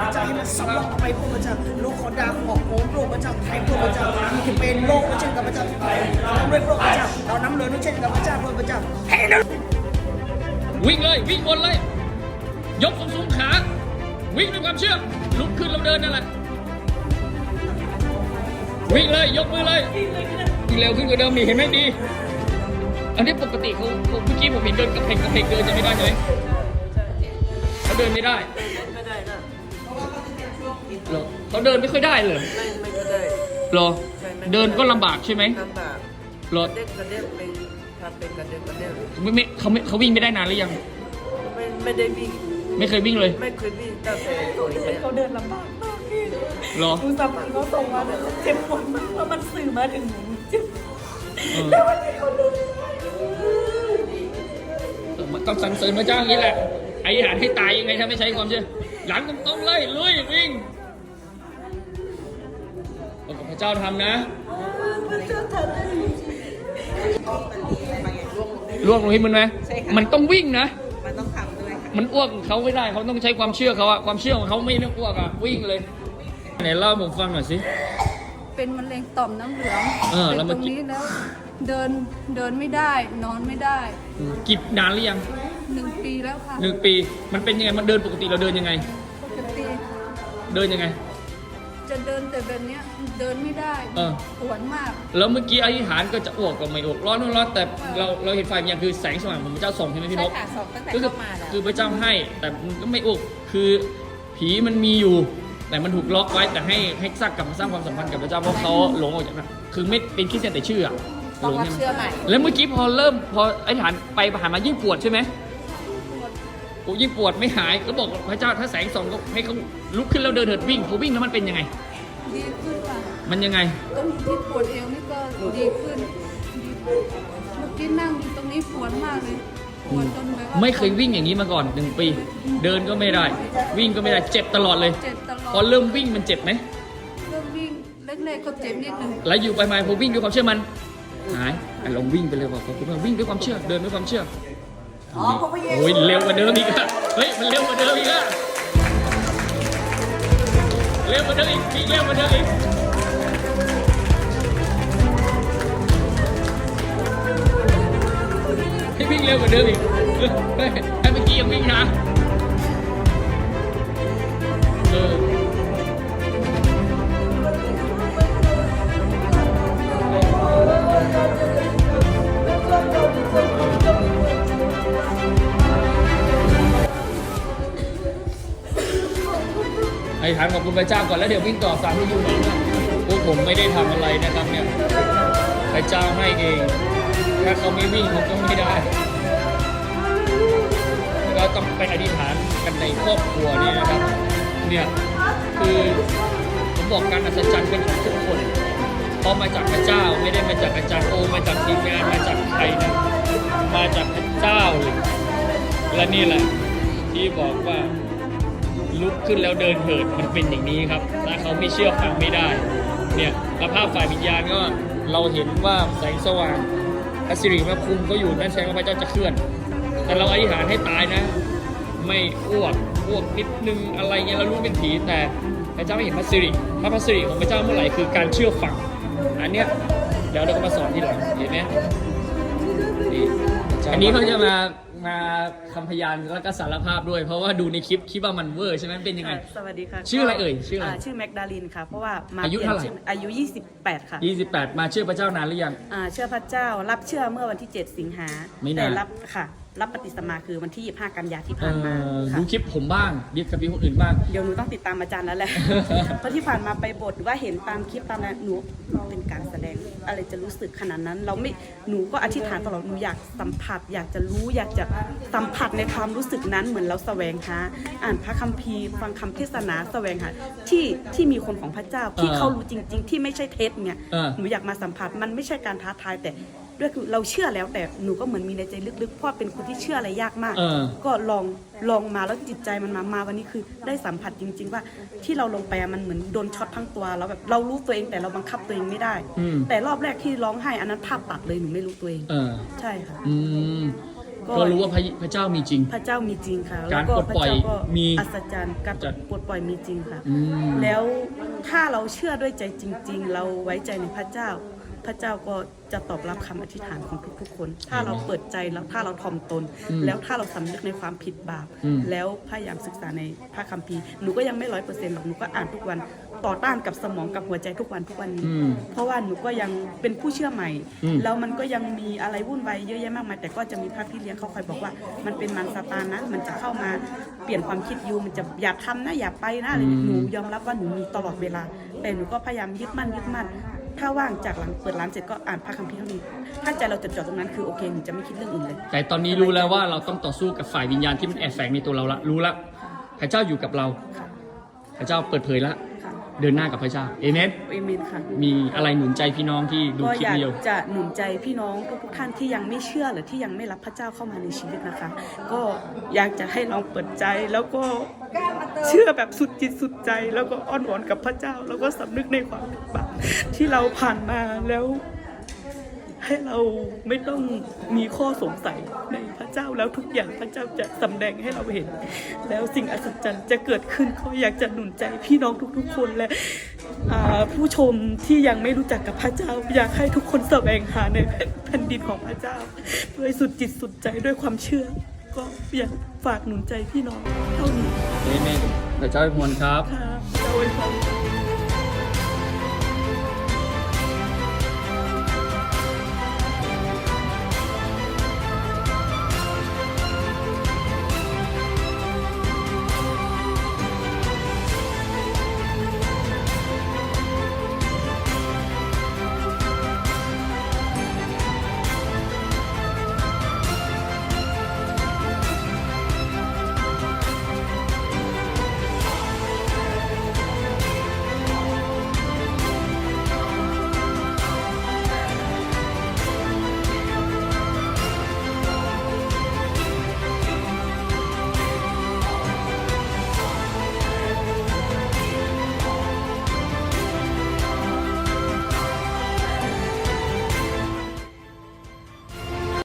พระเจ้าให้มันสำรอกไปพวกพระเจ้าโลกขอดาขอโกงโลกพระเจ้าไทยพวกพระเจ้าที่จะเป็นโลกพระเจ้ากับพระเจ้าที่ไทยเราด้วยพระเจ้าเราน้ำเลยด้วยเช่นกับพระเจ้าพวกพระเจ้าให้นะวิ่งเลยวิ่งบนเลย ยกสูงสูงขา วิ่งด้วยความเชื่อลุกขึ้นแล้วเดินนั่นแหละวิ่งเลยยกมือเลยวิ่งเร็วขึ้นกว่าเดิมมีเห็นไหมดี อันนี้ปกติเขาเขาเมื่อกี้ผมเห็นเดินกระเพกกระเพกเดินจะไม่ได้ใช่ไหมเขาเดินไม่ได้ เหรอเขาเดินไม่ค่อยได้เลยไม่ไม่ก็ได้เหรอเดินก็ลำบากใช่ไหมลำบากเหรอ กระเด็กกระเด็กเป็นทำเป็นกระเด็กกระเด็กไม่ไม่เขาไม่เขาวิ่งไม่ได้นานหรือยัง ไม่ไม่ได้วิ่งไม่เคยวิ่งเลยไม่เคยวิ่งตั้งแต่ตัวเล็กเขาเดินลำบากมากพี่เหรอ ดูสภาพเขาส่งมาแบบเจ็บปวดมากเพราะมันสื่อมาถึงหนูเจ็บเออ แล้ววันนี้เขาเดินมันต้องสั่งเสริญพระเจ้าอย่างนี้แหละไอ้หารให้ตายยังไงถ้าไม่ใช้ความเชื่อหลังตรงๆเลยลุยวิ่ง เอากับพระเจ้าทำนะพระเจ้าทำได้ล่วงลงให้มันไหมมันต้องวิ่งนะ มันต้องทำด้วยค่ะ มันอ้วกเขาไม่ได้เขาต้องใช้ความเชื่อเขาอะความเชื่อของเขาไม่ต้องอ้วกอะวิ่งเลยไหนเล่าให้ผมฟังหน่อยสิ เป็นมะเร็งต่อมน้ำเหลืองเออแล้วเป็นเมื่ตอรงกี้นี้แล้วเดินเดินไม่ได้ นอนไม่ได้กินนานหรือยังหนึ่งปีแล้วค่ะหนึ่งปี มันเป็นยังไงมันเดินปกติเราเดินยังไง ปกติเดินยังไง จะเดินแต่แบบเนี้ยเดินไม่ได้เออ ปวดมาก แล้วเมื่อกี้อธิษฐานก็จะอ้วกก็ไม่อ้วกร้อนก็ร้อนแต่เราเราเห็นไฟมันยังคือแสงสว่างของพระเจ้าส่งใช่ไหมพี่นกใช่ค่ะส่งตั้งแต่ก็คือเข้ามาแล้วคือพระเจ้าให้แต่มันก็ไม่อ้วกคือผีมันมีอยู่ แต่มันถูกล็อกไว้แต่ให้ให้สร้างกลับมาสร้างความสัมพันธ์กับพระเจ้าเพราะเขาหลงออกจากนั้นคือไม่เป็นคริสเตียนแต่ชื่ออะหลงต้องรับใช่ไหมเชื่อใหม่ แล้วเมื่อกี้พอเริ่มพออธิษฐานไปผ่านมายิ่งปวดใช่ไหม โอ้ยิ่งปวดไม่หายก็บอกพระเจ้าถ้าแสงส่องก็ให้เขาลุกขึ้นแล้วเดินเถิดวิ่งพอวิ่งแล้วมันเป็นยังไง ดีขึ้นค่ะมันยังไง ตรงที่ปวดเอวนี่ก็ดีขึ้นดีขึ้นเมื่อกี้นั่งอยู่ตรงนี้ปวดมากเลยปวดจนแบบว่าไม่เคยวิ่งอย่างนี้มาก่อนหนึ่งปี เดินก็ไม่ได้ วิ่งก็ไม่ได้เจ็บตลอดเลย เจ็บตลอพอดเริ่มวิ่งมันเจ็บไหมเริ่มวิ่งเล็กๆก็เจ็บนิดนึงแล้วอยู่ไปมาพอวิ่งด้วยความเชื่อมันหายอะลองวิ่งไปเลยบอกขอบคุณมากวิ่งด้วยความเชื่อเดินด้วยความเชื่อ โอ้ยเร็วกว่าเดิมอีกอะเฮ้ยมันเร็วกว่าเดิมอีกอะเร็วกว่าเดิมอีกวิ่งเร็วกว่าเดิมอีกให้วิ่งเร็วกว่าเดิมอีกเฮ้ยให้เมื่อกี้ยังวิ่งนะ ไอ้ฐานขอบคุณพระเจ้าก่อนแล้วเดี๋ยววิ่งต่อสามที่อยู่นี้นะพวกผมไม่ได้ทำอะไรนะครับเนี่ยพระเจ้าให้เองถ้าเขาไม่วิ่งเขาก็ไม่ได้ก็ต้องไปอธิษฐานกันในครอบครัวเนี่ยนะครับ เนี่ยคือผมบอกการอัศจรรย์เป็นของทุกคนเพราะมาจากพระเจ้าไม่ได้มาจากอาจารย์โอมาจากทีมงานมาจากใครนะมาจากพระเจ้าเลยและนี่แหละที่บอกว่า ลุกขึ้นแล้วเดินเถิดมันเป็นอย่างนี้ครับถ้าเขาไม่เชื่อฟังไม่ได้เนี่ยสภาพฝ่ายวิญญาณก็เราเห็นว่าแสงสว่างพระสิริพระภูมิก็อยู่นั่นแสดงว่าพระเจ้าจะเคลื่อน แต่เราอธิษฐานให้ตายนะ ไม่อ้วกอ้วกนิดนึงอะไรเงี้ยเรารู้เป็นผีแต่พระเจ้าไม่เห็นพระสิริถ้าพระสิริของพระเจ้าเมื่อไหร่คือการเชื่อฟังอันเนี้ยเดี๋ยวเราก็มาสอนที่หลังเห็นไหมดีอันนี้เขาจะมา มาคำพยานแล้วก็สารภาพด้วย เพราะว่าดูในคลิปคิดว่ามันเวอร์ใช่ไหมเป็นยังไง สวัสดีค่ะชื่ออะไรเอ่ยชื่ออะไราชื่อแม็กดาลินค่ะ เพราะว่ามาอายุปลี่นเท่าไหร่ชื่อายุ 28 ค่ะ28 มาเชื่อพระเจ้านานหรือยัง อ่าเชื่อพระเจ้ารับเชื่อเมื่อวันที่ 7 สิงหาไม่นาน แต่รับค่ะรับปฏิสมาคือวันที่ 25 กันยาที่เอผ่านมาอค่ะดูคลิปผมบ้างดีกับพี่คนอื่นบ้าง เดี๋ยวหนูต้องติดตามอาจารย์แล้วแหละ เพราะที่ผ่านมาไปบทหรือว่าเห็นตามคลิปตามนั้นหนูเป็นการแสดงอะไรจะรู้สึกขนาดนั้น เราไม่หนูก็อธิษฐานตลอดหนูอยากสัมผัส อยากจะรู้อยากจะสัมผัสในความรู้สึกนั้นเหมือนเราแสวงหาอ่านพระคัมภีร์ฟังคำเทศนาแสวงหาที่ที่มีคนของพระเจ้าที่เออเขารู้จริง ๆ ที่ไม่ใช่เท็จเนี่ยเออหนูอยากมาสัมผัสมันไม่ใช่การท้าทายแต่ ด้วยคือเราเชื่อแล้วแต่หนูก็เหมือนมีในใจลึกๆเพราะเป็นคนที่เชื่ออะไรยากมาก เออ ก็ลองลองมาแล้วจิตใจมันมามาวันนี้คือได้สัมผัสจริง ๆ ว่าที่เราลงไปอะมันเหมือนโดนช็อตทั้งตัวแล้วแบบเรารู้ตัวเองแต่เราบังคับตัวเองไม่ได้ อืม แต่รอบแรกที่ร้องไห้อันนั้นภาพตัดเลยหนูไม่รู้ตัวเอง เออ ใช่ค่ะ อืมกก็รู้ว่าพระพระเจ้ามีจริง พระเจ้ามีจริงค่ะการแล้วปลดปล่อยพระเจ้าก็มีอัศจรรย์การจะปลดปล่อยมีจริงค่ะ อืม แล้วถ้าเราเชื่อด้วยใจจริง ๆ เราไว้ใจในพระเจ้า พระเจ้าก็จะตอบรับคำอธิษฐานของทุกๆคน ถ้าเราเปิดใจแล้วถ้าเราทอมตนอืมแล้วถ้าเราสำนึกในความผิดบาป อืม แล้วพยายามศึกษาในพระคัมภีร์หนูก็ยังไม่ร้อยเปอร์เซ็นต์หรอกหนูก็อ่านทุกวันต่อต้านกับสมองกับหัวใจทุกวันทุกวันนี้ อืม เพราะว่าหนูก็ยังเป็นผู้เชื่อใหม่ อืม แล้วมันก็ยังมีอะไรวุ่นวายเยอะแยะมากมาย แต่ก็จะมีพระพี่เลี้ยงเขาคอยบอกว่า มันเป็นมันซาตานนะมันจะเข้ามาเปลี่ยนความคิดยูมันจะอย่าทำนะอย่าไปนะอะไรอย่างเงี้ยหนูยอมรับว่าหนูมีตลอดเวลา แต่หนูก็พยายามยึดมั่นยึดมั่น ถ้าว่างจากหลังเปิดร้านเสร็จก็อ่านพระคัมภีร์เท่านี้ ถ้าใจเราจดจ่อตรงนั้นคือโอเคหนูจะไม่คิดเรื่องอื่นเลย แต่ตอนนี้รู้แล้วว่าเราต้องต่อสู้กับฝ่ายวิญญาณที่มันแอบแฝงในตัวเราละรู้ละพระเจ้าอยู่กับเราค่ะพระเจ้าเปิดเผยละค่ะเดินหน้ากับพระเจ้าเอเมนเอเมนค่ะ มีอะไรหนุนใจพี่น้องที่ดูก็คลิอปยากนี้อยู่จะหนุนใจพี่น้องทุกๆท่านที่ยังไม่เชื่อหรือที่ยังไม่รับพระเจ้าเข้ามาในชีวิตนะคะ ก็อยากจะให้ลองเปิดใจแล้วก็ เชื่อแบบสุดจิตสุดใจ แล้วก็อ้อนวอนกับพระเจ้า แล้วก็สำนึกในความผิดบาปที่เราผ่านมาแล้วให้เราไม่ต้องมีข้อสงสัยในพระเจ้าแล้วทุกอย่างพระเจ้าจะสำแดงให้เราเห็น แล้วสิ่งอัศจรรย์จะเกิดขึ้นก็อยากจะหนุนใจพี่น้องทุกๆ คนและผู้ชมที่ยังไม่รู้จักกับพระเจ้า อยากให้ทุกคนแสวงหาในแผ่นดินของพระเจ้า ด้วยสุดจิตสุดใจด้วยความเชื่อ ก็อยากฝากหนุนใจพี่น้องเท่านี้เอเมนพระเจ้าให้พรครับ ค่ะเจ้าอวยพร